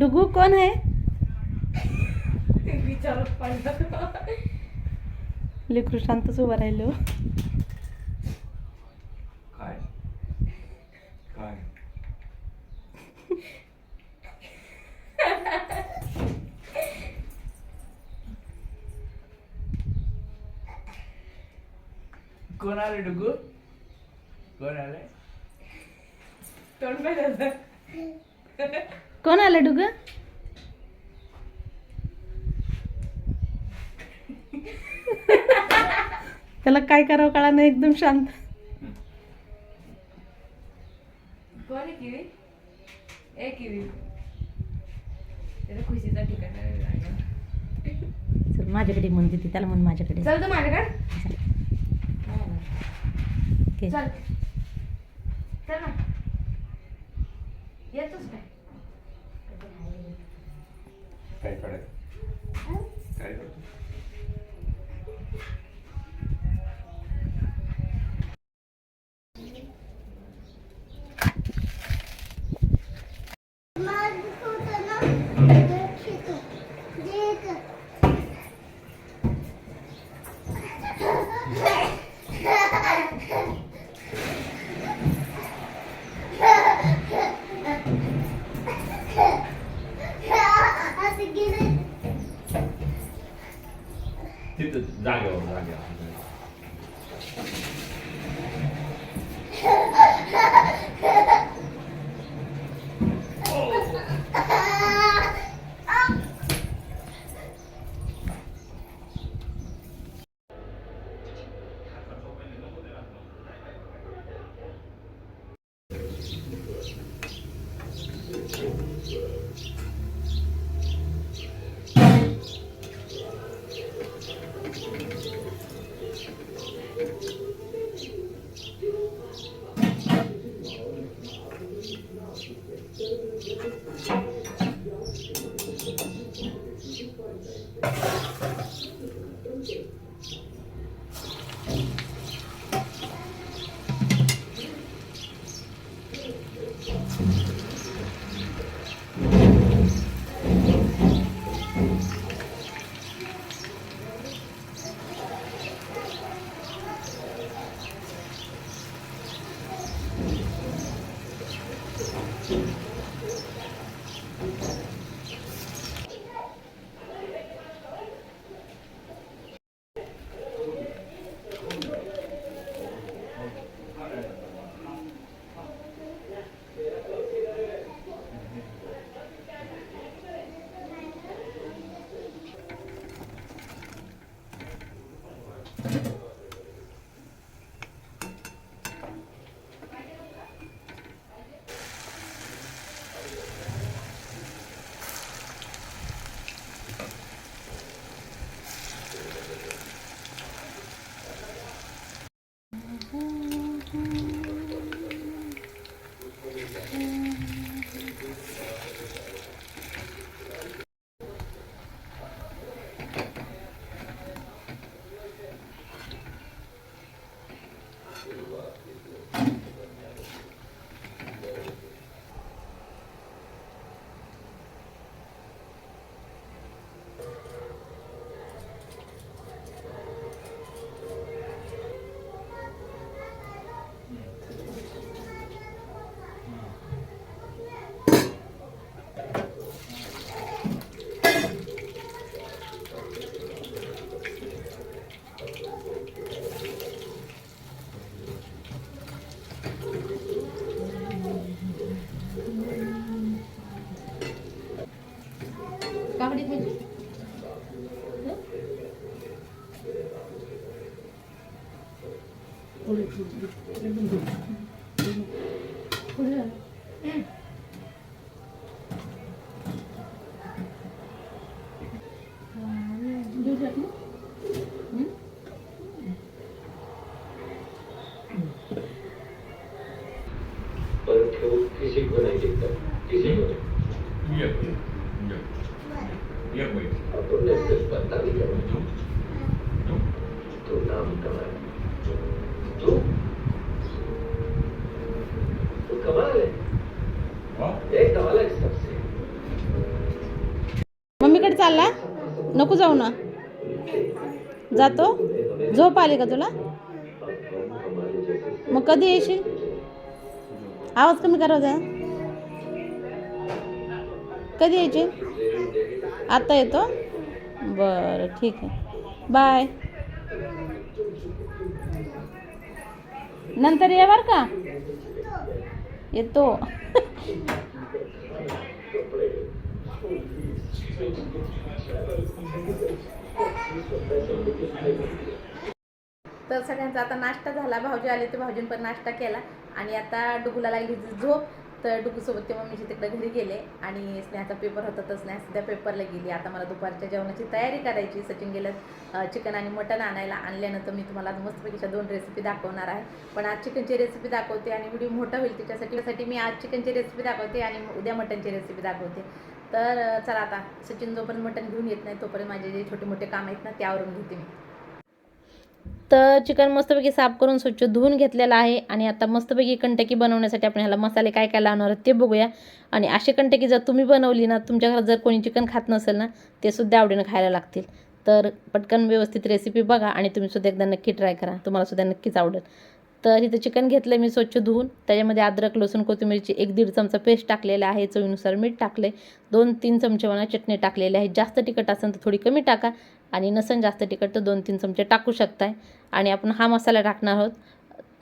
डुगू कोण आहे विचारत पाहिजे लेकरू शांतच उभं राहिलो. काय? काय? कोण आले डुगू? कोण आले? तोंड पाहिजे कोण आलं डुग? त्याला काय करावं कळा नाही एकदम शांत. खुशीचा ठिकाण. चल माझ्याकडे म्हणते ती त्याला म्हण माझ्याकडे. चल तू माझ्याकडे. चल. चल. ना. येतोच काय? काय कडे पर ठेव? किसी को नहीं दिखता किसी को नहीं. ये ये ये बाई. अपन ने कुछ पता नहीं चला तू तू तो नाम कमाल. तू? तो कमाल है? वाह एक कमाल है सबसे. चालला? नको जाऊ ना. जातो? झोप आली का तुला? मग कधी येशील? आवाज कमी करा जरा. कधी यायची आता येतो? बरं ठीक आहे. बाय. नंतर ये बर का? येतो. तर सगळ्यांचा आता नाश्ता झाला. भाऊजी आले ते भाऊजीन पण नाश्ता केला. आणि आता डुगूला लागली झोप. तर डुगूसोबत ते मम्मीचे तिकडे घरी गेले. आणि स्नेहाचा पेपर होता तर स्नेहा सध्या पेपरला गेली. आता मला दुपारच्या जेवणाची तयारी करायची. सचिन गेलं चिकन आणि मटण आणायला. आणल्यानंतर मी तुम्हाला मस्तपैकीच्या दोन रेसिपी दाखवणार आहे. पण आज चिकनची रेसिपी दाखवते आणि व्हिडिओ मोठा होईल त्याच्यासाठी मी आज चिकनची रेसिपी दाखवते आणि उद्या मटनची रेसिपी दाखवते. तर चला आता सचिन जोपर्यंत मटण घेऊन येत नाही तोपर्यंत माझे जे छोटे मोठे काम आहेत ना त्यावरून घेते मी. तर चिकन मस्तपैकी साफ करून स्वच्छ धुवून घेतलेलं आहे आणि आता मस्तपैकी कंटकी बनवण्यासाठी आपण ह्याला मसाले काय काय लावणार आहोत ते बघूया. आणि अशी कंटकी जर तुम्ही बनवली ना तुमच्या घरात जर कोणी चिकन खात नसेल ना ते सुद्धा आवडीनं खायला लागतील. तर पटकन व्यवस्थित रेसिपी बघा आणि तुम्ही सुद्धा एकदा नक्की ट्राय करा. तुम्हाला सुद्धा नक्कीच आवडेल. तर इथं चिकन घेतलं मी स्वच्छ धुवून. त्याच्यामध्ये अद्रक लसूण कोथिंबीरची एक दीड चमचा पेस्ट टाकलेला आहे. चवीनुसार मीठ टाकले दोन तीन चमचे मला चटणी टाकलेली आहे. जास्त तिखट असेल तर थोडी कमी टाका. आणि नसेल जास्त तिखट तर दोन तीन चमचे टाकू शकताय. आणि आपण हा मसाला टाकणार आहोत.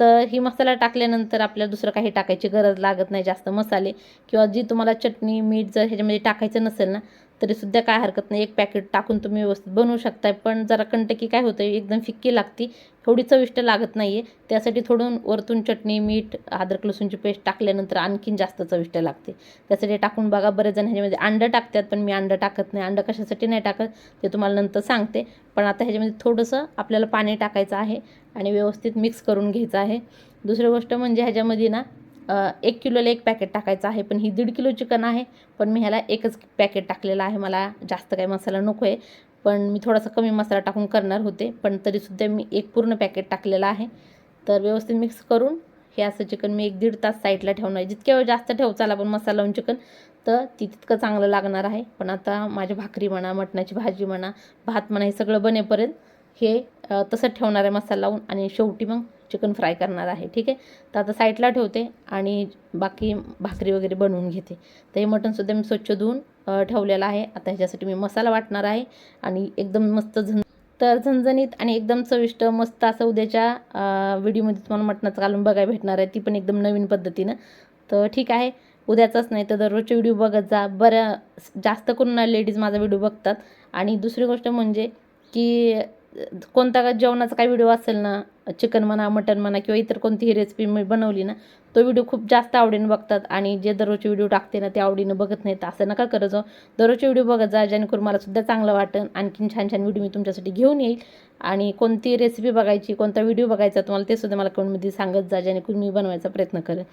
तर ही मसाला टाकल्यानंतर आपल्याला दुसरं काही टाकायची गरज लागत नाही. जास्त मसाले किंवा जी तुम्हाला चटणी मीठ जर ह्याच्यामध्ये टाकायचं नसेल ना तरीसुद्धा काय हरकत नाही. एक पॅकेट टाकून तुम्ही व्यवस्थित बनवू शकताय. पण जरा कंटकी काय होतं एकदम फिक्की लागती. थोडी चविष्ट लागत नाही आहे त्यासाठी थोडून वरतून चटणी मीठ अद्रक लसूणची पेस्ट टाकल्यानंतर आणखीन जास्त चविष्ट लागते. त्यासाठी टाकून बघा बरेच जण ह्याच्यामध्ये अंडं टाकतात पण मी अंडं टाकत नाही. अंडं कशासाठी नाही टाकत ते तुम्हाला नंतर सांगते. पण आता ह्याच्यामध्ये थोडंसं आपल्याला पाणी टाकायचं आहे आणि व्यवस्थित मिक्स करून घ्यायचं आहे. दुसरी गोष्ट म्हणजे ह्याच्यामध्ये ना एक किलोला एक पॅकेट टाकायचं आहे पण ही दीड किलो चिकन आहे. पण मी ह्याला एकच पॅकेट टाकलेलं आहे. मला जास्त काही मसाला नको आहे. पण मी थोडासा कमी मसाला टाकून करणार होते पण तरीसुद्धा मी एक पूर्ण पॅकेट टाकलेलं आहे. तर व्यवस्थित मिक्स करून हे असं चिकन मी एक दीड तास साईडला ठेवणार आहे. जितक्या वेळ जास्त ठेवचाल आपण मसाला लावून चिकन तर ती तितकं चांगलं लागणार आहे. पण आता माझी भाकरी म्हणा मटणाची भाजी म्हणा भात म्हणा हे सगळं बनेपर्यंत हे तसं ठेवणार आहे मसाला लावून. आणि शेवटी मग चिकन फ्राय करणार आहे ठीक आहे? तर आता साईडला ठेवते आणि बाकी भाकरी वगैरे बनवून घेते. तर हे मटणसुद्धा मी स्वच्छ धुवून ठेवलेलं आहे. आता ह्याच्यासाठी मी मसाला वाटणार आहे आणि एकदम मस्त झण तर झणझणीत आणि एकदम चविष्ट मस्त असं उद्याच्या व्हिडिओमध्ये तुम्हाला मटणाचं घालून बघायला भेटणार आहे. ती पण एकदम नवीन पद्धतीनं. तर ठीक आहे. उद्याचाच नाही तर दररोजचे व्हिडिओ बघत जा. बरं जास्त करून लेडीज माझा व्हिडिओ बघतात. आणि दुसरी गोष्ट म्हणजे की कोणता जेवणाचा काही व्हिडिओ असेल ना चिकन म्हणा मटन म्हणा किंवा इतर कोणतीही रेसिपी मी बनवली ना तो व्हिडिओ खूप जास्त आवडीनं बघतात आणि जे दररोजचे व्हिडिओ टाकते ना ते आवडीनं बघत नाहीत. असं नका करत जाऊ दररोजचे व्हिडिओ बघत जा जेणेकरून मला सुद्धा चांगलं वाटेल आणखीन छान छान व्हिडिओ मी तुमच्यासाठी घेऊन येईल. आणि कोणती रेसिपी बघायची कोणता व्हिडिओ बघायचा तुम्हाला ते सुद्धा मला कमेंटमध्ये सांगत जा जेणेकरून मी बनवायचा प्रयत्न करेन.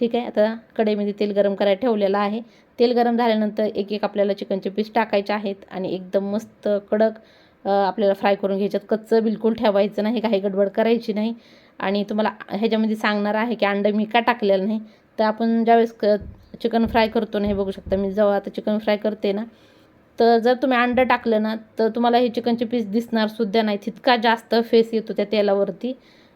ठीक आहे? आता कढईमध्ये तेल गरम करायला ठेवलेलं आहे. तेल गरम झाल्यानंतर एक एक आपल्याला चिकनचे पीस टाकायचे आहेत आणि एकदम मस्त कडक आपल्याला फ्राय करून घ्यायच्यात. कच्चं बिलकुल ठेवायचं नाही काही गडबड करायची नाही. आणि तुम्हाला ह्याच्यामध्ये सांगणार आहे की अंडं मी का टाकलेलं नाही. तर आपण ज्यावेळेस क चिकन फ्राय करतो ना हे बघू शकता मी जेव्हा आता चिकन फ्राय करते ना तर जर तुम्ही अंडं टाकलं ना तर तुम्हाला हे चिकनचे पीस दिसणार सुद्धा नाही तितका जास्त फेस येतो त्या तेलावरती.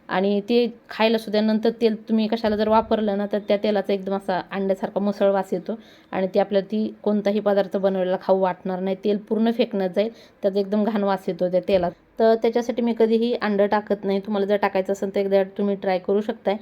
आणि ते खायला सुद्धा नंतर तेल तुम्ही कशाला जर वापरलं ना तर त्या तेलाचा एकदम असा अंड्यासारखा मुसळ वास येतो. आणि ते आपल्याला ती कोणताही पदार्थ बनवलेला खाऊ वाटणार नाही. तेल पूर्ण फेकण्यात जाईल त्याचा एकदम घाण वास येतो त्या तेलात. तर त्याच्यासाठी मी कधीही अंडं टाकत नाही. तुम्हाला जर टाकायचं असेल तर एकदा तुम्ही ट्राय करू शकताय.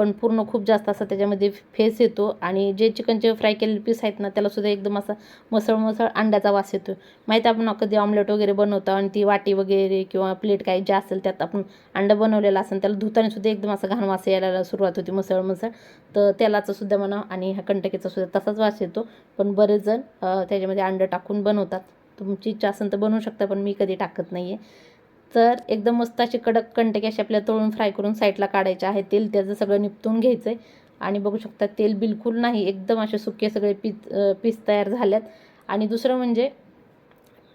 पण पूर्ण खूप जास्त असा त्याच्यामध्ये फेस येतो आणि जे चिकनचे फ्राय केलेले पीस आहेत ना त्यालासुद्धा एकदम असा मसळ मसळ अंड्याचा वास येतो माहीत आपण कधी ऑमलेट वगैरे बनवतो आणि ती वाटी वगैरे किंवा प्लेट काही जे असेल त्यात आपण अंडं बनवलेला असेल त्याला धुतानेसुद्धा एकदम असा घाण वास यायला सुरुवात होती मसळ मसळ. तर तेलाचं सुद्धा म्हणा आणि ह्या कंटकीचा सुद्धा तसाच वास येतो. पण बरेच जण त्याच्यामध्ये अंडं टाकून बनवतात. तुमची इच्छा असेल तर बनवू शकता पण मी कधी टाकत नाही आहे तर एकदम मस्त अशी कडक कंटकी अशी आपल्याला तळून फ्राय करून साईडला काढायचे आहे. तेल त्याचं सगळं निपटून घ्यायचं आहे आणि बघू शकता तेल बिलकुल नाही. एकदम असे सुके सगळे पीस पीस तयार झाल्यात. आणि दुसरं म्हणजे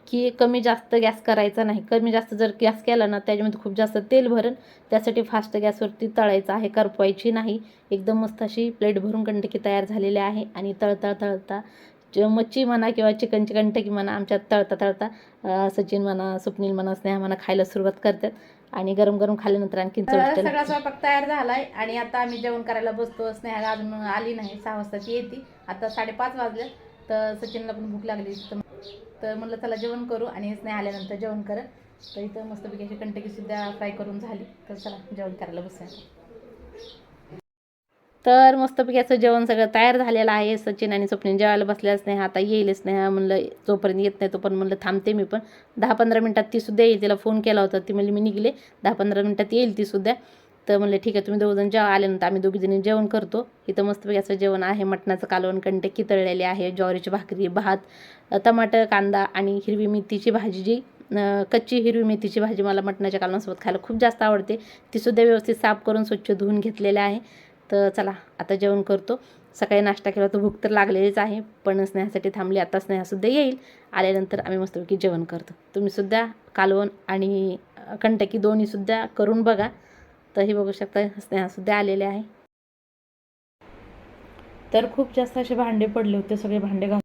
की कमी जास्त गॅस करायचा नाही. कमी जास्त जर गॅस केला ना त्याच्यामध्ये खूप जास्त तेल भरण त्यासाठी फास्ट गॅसवरती तळायचं आहे. करपवायची नाही. एकदम मस्त अशी प्लेट भरून कंटकी तयार झालेली आहे. आणि तळतळ तळता मच्छी म्हणा किंवा चिकन चिकन टकी म्हणा आमच्यात तळता तळता सचिन म्हणा स्वप्नील म्हणा स्नेहा म्हणा खायला सुरुवात करतात. आणि गरम गरम खाल्ल्यानंतर आणखी सगळा स्वयंपाक तयार झालाय. आणि आता आम्ही जेवण करायला बसतो. स्नेहा अजून आली नाही. सहा वाजताची येते. आता साडेपाच वाजले. तर सचिनला पण भूक लागली. तर म्हणलं चला जेवण करू. आणि स्नेहा आल्यानंतर जेवण करत. तर इथं मस्तपैकी अशी कंटकी सुद्धा फ्राय करून झाली. तर चला जेवण करायला बसूया. तर मस्तपैकी असं जेवण सगळं तयार झालेलं आहे. सचिन आणि स्वप्नीन जेवायला बसल्याच नाही. आता येईलच नाही. म्हणलं जोपर्यंत येत नाही तोपर्यंत म्हणलं थांबते मी पण. दहा पंधरा मिनटात ती सुद्धा येईल. तिला फोन केला होता. ती म्हणली मी निघले. दहा पंधरा मिनटात येईल ती सुद्धा. तर म्हणलं ठीक आहे तुम्ही दोघंजण जेव्हा आल्यानंतर आम्ही दोघीजणी जेवण करतो. इथं मस्तपैकी असं जेवण आहे. मटणाचं कालवण कंटे तळलेले आहे. ज्वारीची भाकरी भात टमाटर कांदा आणि हिरवी मेथीची भाजी. जी कच्ची हिरवी मेथीची भाजी मला मटणाच्या कालवणासोबत खायला खूप जास्त आवडते. तीसुद्धा व्यवस्थित साफ करून स्वच्छ धुवून घेतलेलं आहे. तर चला आता जेवण करतो. सकाळी नाश्ता केला तर भूक तर लागलेलीच आहे पण स्नेहासाठी थांबली आता स्नेहासुद्धा येईल. आल्यानंतर आम्ही मस्तपैकी जेवण करतो. तुम्हीसुद्धा कालवण आणि कंटकी दोन्हीसुद्धा करून बघा. तर हे बघू शकता स्नेहासुद्धा आलेले आहे. तर खूप जास्त असे भांडे पडले होते सगळे भांडे घालून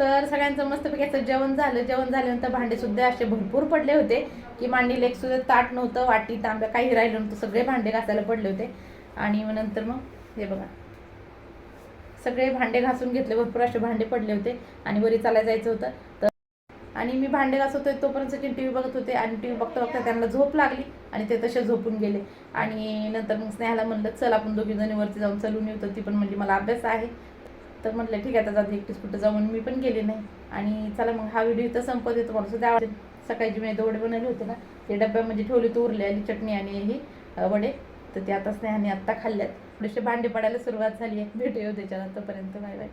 तर सगळ्यांचं मस्तपैकी असं जेवण झालं. जेवण झाल्यानंतर भांडेसुद्धा असे भरपूर पडले होते. की मांडीला एकसुद्धा ताट नव्हतं वाटी तांब्या काही राहिलं नव्हतं. सगळे भांडे घासायला पडले होते. आणि मग नंतर मग हे बघा. सगळे भांडे घासून घेतले भरपूर असे भांडे पडले होते आणि वरी चालायला जायचं होतं. तर आणि मी भांडे घासत होते तोपर्यंत सचिन टी व्ही बघत होते आणि टी व्ही बघता बघता त्यांना झोप लागली आणि ते तसे झोपून गेले. आणि नंतर मग स्नेहाला म्हणलं चल आपण दोघी जणी वरती जाऊन चलून येऊ. तर ती पण म्हणजे मला अभ्यास आहे. तर म्हटलं ठीक आहे आता एकटीच कुठं जाऊन मी पण गेले नाही. आणि चला मग हा व्हिडिओ इथं संपत येतो म्हणून सुद्धा आवडेल. सकाळी जी मी दोडे बनवले होते ना ते डब्यामध्ये ठेवले तर उरले आणि चटणी आणि हे वडे. तर ते आता स्नेहाने आत्ता खाल्ल्यात. थोडेसे भांडे पडायला सुरुवात झाली आहे. भेटूया त्याच्यानंतरपर्यंत बाय बाय.